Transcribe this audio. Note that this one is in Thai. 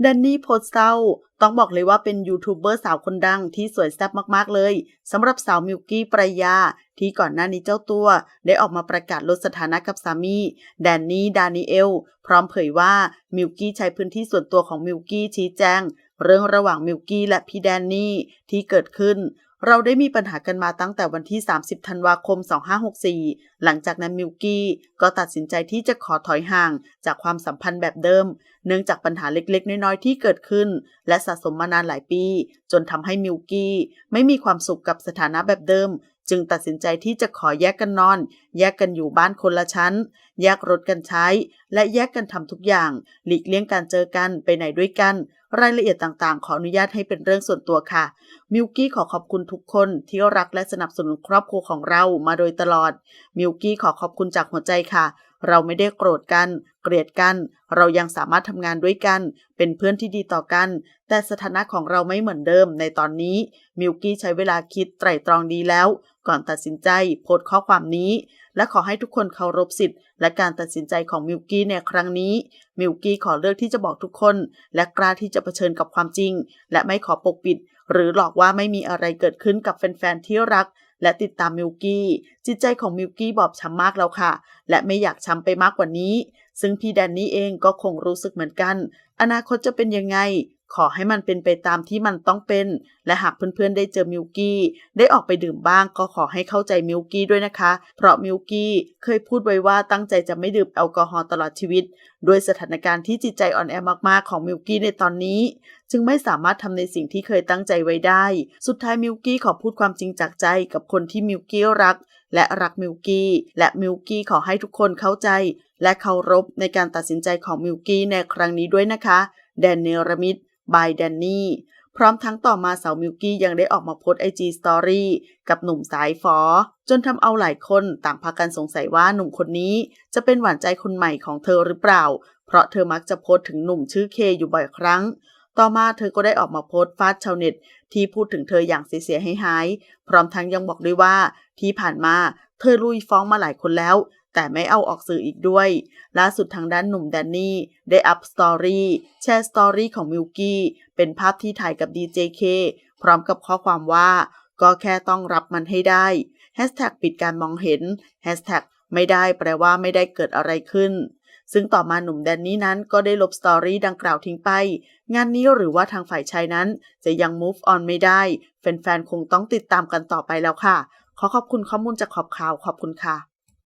แดนนี่โพสต์เซาต้องบอกเลยว่าเป็นยูทูบเบอร์สาวคนดังที่สวยแซ่บมากๆเลยสำหรับสาวมิวกี้ปรยา ที่ก่อนหน้านี้เจ้าตัว ได้ออกมาประกาศลดสถานะกับสามี แดนนี่ดานิเอล พร้อมเผยว่ามิวกี้ใช้พื้นที่ส่วนตัวของมิวกี้ชี้แจง เรื่องระหว่างมิวกี้และพี่แดนนี่ที่เกิดขึ้น เราได้มีปัญหากันมาตั้งแต่วันที่ 30 ธันวาคม 2564 หลังจากนั้นมิวกี้ก็ตัดสินใจที่จะขอถอยห่างจากความสัมพันธ์แบบเดิม เนื่องจากปัญหาเล็กๆ น้อยๆ ที่เกิดขึ้น และสะสมมานานหลายปี จนทำให้มิวกี้ไม่มีความสุขกับสถานะแบบเดิม จึงตัดสินใจที่จะขอแยกกันนอน แยกกันอยู่บ้านคนละชั้น แยกรถกันใช้ และแยกกันทำทุกอย่าง หลีกเลี่ยงการเจอกันไปไหนด้วยกัน รายละเอียดต่างๆ ขออนุญาตให้เป็นเรื่องส่วนตัวค่ะ มิวกี้ขอขอบคุณทุกคนที่รักและสนับสนุนครอบครัวของเรามาโดยตลอด มิวกี้ขอขอบคุณจากหัวใจค่ะ เราไม่ได้โกรธกัน เกลียดกัน เรายังสามารถทำงานด้วยกัน เป็นเพื่อนที่ดีต่อกัน แต่สถานะของเราไม่เหมือนเดิมในตอนนี้ มิวกี้ใช้เวลาคิดไตร่ตรองดีแล้ว ก่อนตัดสินใจโพสต์ข้อความนี้ และขอให้ทุกคนเคารพสิทธิ์ และการตัดสินใจของมิวกี้ในครั้งนี้ มิวกี้ขอเลือกที่จะบอกทุกคน และกล้าที่จะเผชิญกับความจริง และไม่ขอปกปิด หรือหลอกว่าไม่มีอะไรเกิดขึ้นกับแฟนๆที่รักและติดตามมิวกี้ จิตใจของมิวกี้บอบช้ำมากแล้วค่ะ และไม่อยากช้ำไปมากกว่านี้ ซึ่งพี่แดนนี่เองก็คงรู้สึกเหมือนกัน อนาคตจะเป็นยังไง ขอให้มันเป็นไปตามที่มันต้องเป็น และหากเพื่อนๆได้เจอมิวกี้ได้ออกไปดื่มบ้าง ก็ขอให้เข้าใจมิวกี้ด้วยนะคะ เพราะมิวกี้เคยพูดไว้ว่าตั้งใจจะไม่ดื่มแอลกอฮอล์ตลอดชีวิตด้วยสถานการณ์ที่จิตใจอ่อนแอมากๆของมิวกี้ในตอนนี้ จึงไม่สามารถทำในสิ่งที่เคยตั้งใจไว้ได้ สุดท้ายมิวกี้ขอพูดความจริงจากใจกับคนที่มิวกี้รัก และรักมิวกี้ และมิวกี้ขอให้ทุกคนเข้าใจ และเคารพในการตัดสินใจของมิวกี้ในครั้งนี้ด้วยนะคะ แดนเนรมิดบายแดนนี่พร้อมทั้งต่อมาสาวมิวกี้ยังได้ออกมาโพสไอจีสตอรี่กับหนุ่มสายฟอ จนทำเอาหลายคนต่างพากันสงสัยว่าหนุ่มคนนี้จะเป็นหวานใจคนใหม่ของเธอหรือเปล่า เพราะเธอมักจะโพสถึงหนุ่มชื่อเคอยู่บ่อยครั้ง ต่อมาเธอก็ได้ออกมาโพสต์ฟาดชาวเน็ต ที่พูดถึงเธออย่างเสียหายหายๆพร้อมทั้งยังบอกด้วยว่าที่ผ่านมาเธอลุยฟ้องมาหลายคนแล้ว แต่ไม่เอาออกสื่ออีกด้วย ล่าสุดทางด้านหนุ่มแดนนี่ได้อัพสตอรี่แชร์สตอรี่ของมิวกี้เป็นภาพที่ถ่ายกับดีเจเคพร้อมกับข้อความว่า ก็แค่ต้องรับมันให้ได้แฮชแท็กปิดการมองเห็นแฮชแท็กไม่ได้แปลว่าไม่ได้เกิดอะไรขึ้น ซึ่งต่อมาหนุ่มแดนนี้นั้นก็ได้ลบสตอรี่ดังกล่าวทิ้งไป งานนี้หรือว่าทางฝ่ายชายนั้นจะยัง move on ไม่ได้ แฟนๆ คงต้องติดตามกันต่อไปแล้วค่ะ ขอขอบคุณข้อมูลจากขอบข่าวขอบคุณค่ะ